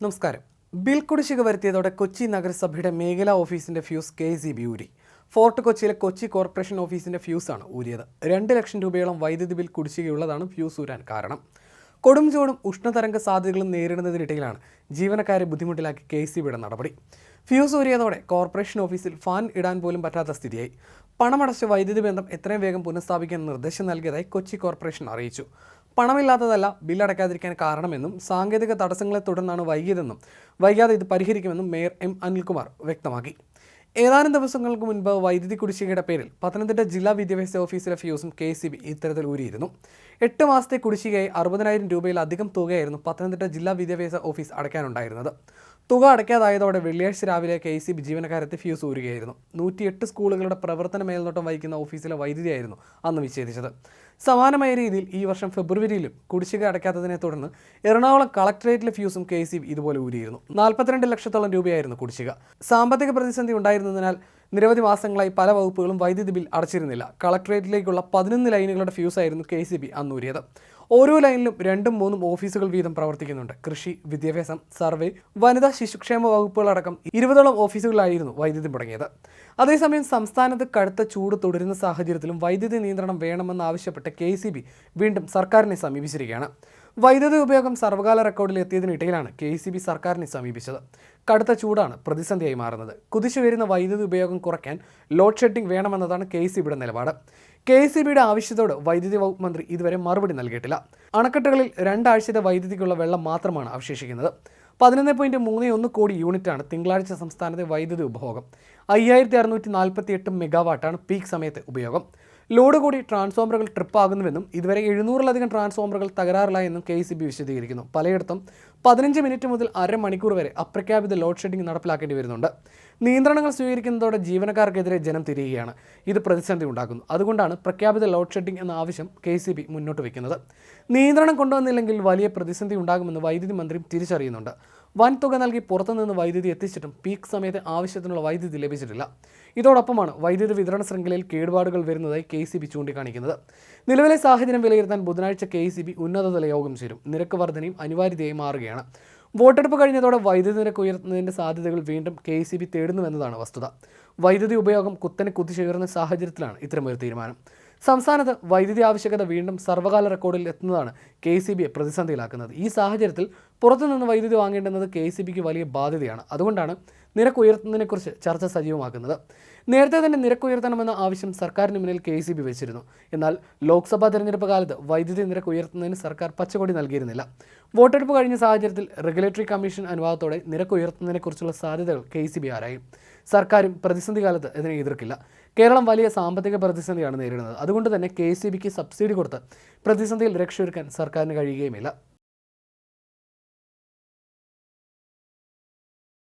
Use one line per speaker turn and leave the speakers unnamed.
നമസ്കാരം. ബിൽ കുടിശ്ശിക വരുത്തിയതോടെ കൊച്ചി നഗരസഭയുടെ മേഖലാ ഓഫീസിന്റെ ഫ്യൂസ് കെ സി ബി ഊരി. ഫോർട്ട് കൊച്ചിയിലെ കൊച്ചി കോർപ്പറേഷൻ ഓഫീസിന്റെ ഫ്യൂസാണ് ഊരിയത്. രണ്ട് ലക്ഷം രൂപയോളം വൈദ്യുതി ബിൽ കുടിശ്ശികയുള്ളതാണ് ഫ്യൂസ് ഊരാൻ കാരണം. കൊടും ചൂടും ഉഷ്ണതരംഗ സാധ്യതകളും നേരിടുന്നതിനിടയിലാണ് ജീവനക്കാരെ ബുദ്ധിമുട്ടിലാക്കി കെ സി ബിയുടെ നടപടി. ഫ്യൂസ് ഊരിയതോടെ കോർപ്പറേഷൻ ഓഫീസിൽ ഫാൻ ഇടാൻ പോലും പറ്റാത്ത സ്ഥിതിയായി. പണമടച്ച് വൈദ്യുതി ബന്ധം എത്രയും വേഗം പുനഃസ്ഥാപിക്കാൻ നിർദ്ദേശം നൽകിയതായി കൊച്ചി കോർപ്പറേഷൻ അറിയിച്ചു. പണമില്ലാത്തതല്ല ബില്ലടയ്ക്കാതിരിക്കാൻ കാരണമെന്നും സാങ്കേതിക തടസ്സങ്ങളെ തുടർന്നാണ് വൈകിയതെന്നും വൈകാതെ ഇത് പരിഹരിക്കുമെന്നും മേയർ എം അനിൽകുമാർ വ്യക്തമാക്കി. ഏതാനും ദിവസങ്ങൾക്ക് മുൻപ് വൈദ്യുതി കുടിശ്ശികയുടെ പേരിൽ പത്തനംതിട്ട ജില്ലാ വിദ്യാഭ്യാസ ഓഫീസിലെ ഫ്യൂസും കെ സി ബി ഇത്തരത്തിൽ ഊരിയിരുന്നു. എട്ട് മാസത്തെ കുടിശ്ശികയായി അറുപതിനായിരം രൂപയിലധികം തുകയായിരുന്നു പത്തനംതിട്ട ജില്ലാ വിദ്യാഭ്യാസ ഓഫീസ് അടയ്ക്കാനുണ്ടായിരുന്നത്. തുക അടയ്ക്കാതായതോടെ വെള്ളിയാഴ്ച രാവിലെ കെ സി ബി ജീവനക്കാരെത്തി ഫ്യൂസ് ഊരുകയായിരുന്നു. നൂറ്റിയെട്ട് സ്കൂളുകളുടെ പ്രവർത്തന മേൽനോട്ടം വഹിക്കുന്ന ഓഫീസിലെ വൈദ്യുതിയായിരുന്നു അന്ന് വിച്ഛേദിച്ചത്. സമാനമായ രീതിയിൽ ഈ വർഷം ഫെബ്രുവരിയിലും കുടിശ്ശിക അടയ്ക്കാത്തതിനെ തുടർന്ന് എറണാകുളം കളക്ടറേറ്റിലെ ഫ്യൂസും കെ ഇതുപോലെ ഊരിയിരുന്നു. നാൽപ്പത്തിരണ്ട് ലക്ഷത്തോളം രൂപയായിരുന്നു കുടിശ്ശിക. സാമ്പത്തിക പ്രതിസന്ധി ഉണ്ടായിരുന്നതിനാൽ നിരവധി മാസങ്ങളായി പല വകുപ്പുകളും വൈദ്യുതി ബിൽ അടച്ചിരുന്നില്ല. കളക്ടറേറ്റിലേക്കുള്ള പതിനൊന്ന് ലൈനുകളുടെ ഫ്യൂസായിരുന്നു കെ സി ബി അന്നൂരിയത്. ഓരോ ലൈനിലും രണ്ടും മൂന്നും ഓഫീസുകൾ വീതം പ്രവർത്തിക്കുന്നുണ്ട്. കൃഷി വിദ്യാഭ്യാസം സർവേ വനിതാ ശിശുക്ഷേമ വകുപ്പുകളടക്കം ഇരുപതോളം ഓഫീസുകളായിരുന്നു വൈദ്യുതി മുടങ്ങിയത്. അതേസമയം സംസ്ഥാനത്ത് കടുത്ത ചൂട് തുടരുന്ന സാഹചര്യത്തിലും വൈദ്യുതി നിയന്ത്രണം വേണമെന്നാവശ്യപ്പെട്ട് കെ വീണ്ടും സർക്കാരിനെ സമീപിച്ചിരിക്കുകയാണ്. വൈദ്യുതി ഉപയോഗം സർവകാല റെക്കോർഡിൽ എത്തിയതിനിടയിലാണ് കെ സി ബി സർക്കാരിനെ സമീപിച്ചത്. കടുത്ത ചൂടാണ് പ്രതിസന്ധിയായി മാറുന്നത്. കുതിച്ചു വരുന്ന വൈദ്യുതി ഉപയോഗം കുറയ്ക്കാൻ ലോഡ് ഷെഡിംഗ് വേണമെന്നതാണ് കെ സി ബിയുടെ നിലപാട്. കെ സി ബിയുടെ ആവശ്യത്തോട് വൈദ്യുതി വകുപ്പ് മന്ത്രി ഇതുവരെ മറുപടി നൽകിയിട്ടില്ല. അണക്കെട്ടുകളിൽ രണ്ടാഴ്ചത്തെ വൈദ്യുതിക്കുള്ള വെള്ളം മാത്രമാണ് അവശേഷിക്കുന്നത്. പതിനൊന്ന് പോയിന്റ് മൂന്ന് ഒന്ന് കോടി യൂണിറ്റാണ് തിങ്കളാഴ്ച സംസ്ഥാനത്തെ വൈദ്യുതി ഉപഭോഗം. അയ്യായിരത്തി അറുന്നൂറ്റി നാൽപ്പത്തി എട്ട് മെഗാവാട്ടാണ് പീക്ക് സമയത്തെ ഉപയോഗം. ലോഡ് കൂടി ട്രാൻസ്ഫോമറുകൾ ട്രിപ്പാകുന്നുവെന്നും ഇതുവരെ എഴുന്നൂറിലധികം ട്രാൻസ്ഫോമറുകൾ തകരാറിലായി എന്നും കെ വിശദീകരിക്കുന്നു. പലയിടത്തും പതിനഞ്ച് മിനിറ്റ് മുതൽ അരമണിക്കൂർ വരെ അപ്രഖ്യാപിത ലോഡ് ഷെഡിംഗ് നടപ്പിലാക്കേണ്ടി വരുന്നുണ്ട്. നിയന്ത്രണങ്ങൾ സ്വീകരിക്കുന്നതോടെ ജീവനക്കാർക്കെതിരെ ജനം തിരിയുകയാണ്. ഇത് പ്രതിസന്ധി ഉണ്ടാക്കുന്നു. അതുകൊണ്ടാണ് പ്രഖ്യാപിത ലോഡ് ഷെഡിംഗ് എന്ന ആവശ്യം കെ മുന്നോട്ട് വയ്ക്കുന്നത്. നിയന്ത്രണം കൊണ്ടുവന്നില്ലെങ്കിൽ വലിയ പ്രതിസന്ധി ഉണ്ടാകുമെന്ന് വൈദ്യുതി മന്ത്രി തിരിച്ചറിയുന്നുണ്ട്. വൻ തുക നൽകി പുറത്തുനിന്ന് വൈദ്യുതി എത്തിച്ചിട്ടും പീക്ക് സമയത്ത് ആവശ്യത്തിനുള്ള വൈദ്യുതി ലഭിച്ചിട്ടില്ല. ഇതോടൊപ്പമാണ് വൈദ്യുതി വിതരണ ശൃംഖലയിൽ കേടുപാടുകൾ വരുന്നതായി കെ സി ബി ചൂണ്ടിക്കാണിക്കുന്നത്. നിലവിലെ സാഹചര്യം വിലയിരുത്താൻ ബുധനാഴ്ച കെ സി ബി ഉന്നതതല യോഗം ചേരും. നിരക്ക് വർധനയും അനിവാര്യതയായി മാറുകയാണ്. വോട്ടെടുപ്പ് കഴിഞ്ഞതോടെ വൈദ്യുതി നിരക്ക് ഉയർത്തുന്നതിന്റെ സാധ്യതകൾ വീണ്ടും കെ സി ബി തേടുന്നുവെന്നതാണ് വസ്തുത. വൈദ്യുതി ഉപയോഗം കുത്തനെ കുതിച്ചുയർന്ന സാഹചര്യത്തിലാണ് ഇത്തരമൊരു തീരുമാനം. സംസ്ഥാനത്ത് വൈദ്യുതി ആവശ്യകത വീണ്ടും സർവകാല റെക്കോർഡിൽ എത്തുന്നതാണ് കെ സി ബിയെ പ്രതിസന്ധിയിലാക്കുന്നത്. ഈ സാഹചര്യത്തിൽ പുറത്തുനിന്ന് വൈദ്യുതി വാങ്ങേണ്ടുന്നത് കെ സി ബിക്ക് വലിയ ബാധ്യതയാണ്. അതുകൊണ്ടാണ് നിരക്ക് ഉയർത്തുന്നതിനെക്കുറിച്ച് ചർച്ച സജീവമാക്കുന്നത്. നേരത്തെ തന്നെ നിരക്ക് ഉയർത്തണമെന്ന ആവശ്യം സർക്കാരിന് മുന്നിൽ കെ സി ബി വെച്ചിരുന്നു. എന്നാൽ ലോക്സഭാ തെരഞ്ഞെടുപ്പ് കാലത്ത് വൈദ്യുതി നിരക്ക് ഉയർത്തുന്നതിന് സർക്കാർ പച്ചക്കൊടി നൽകിയിരുന്നില്ല. വോട്ടെടുപ്പ് കഴിഞ്ഞ സാഹചര്യത്തിൽ റെഗുലേറ്ററി കമ്മീഷൻ അനുവാദത്തോടെ നിരക്ക് ഉയർത്തുന്നതിനെക്കുറിച്ചുള്ള സാധ്യതകൾ കെ സി ബി ആരായും. സർക്കാരും പ്രതിസന്ധി കാലത്ത് ഇതിനെ എതിർക്കില്ല. കേരളം വലിയ സാമ്പത്തിക പ്രതിസന്ധിയാണ് നേരിടുന്നത്. അതുകൊണ്ട് തന്നെ കെ സി ബിക്ക് സബ്സിഡി കൊടുത്ത് പ്രതിസന്ധിയിൽ രക്ഷയൊരുക്കാൻ സർക്കാരിന് കഴിയുകയുമില്ല.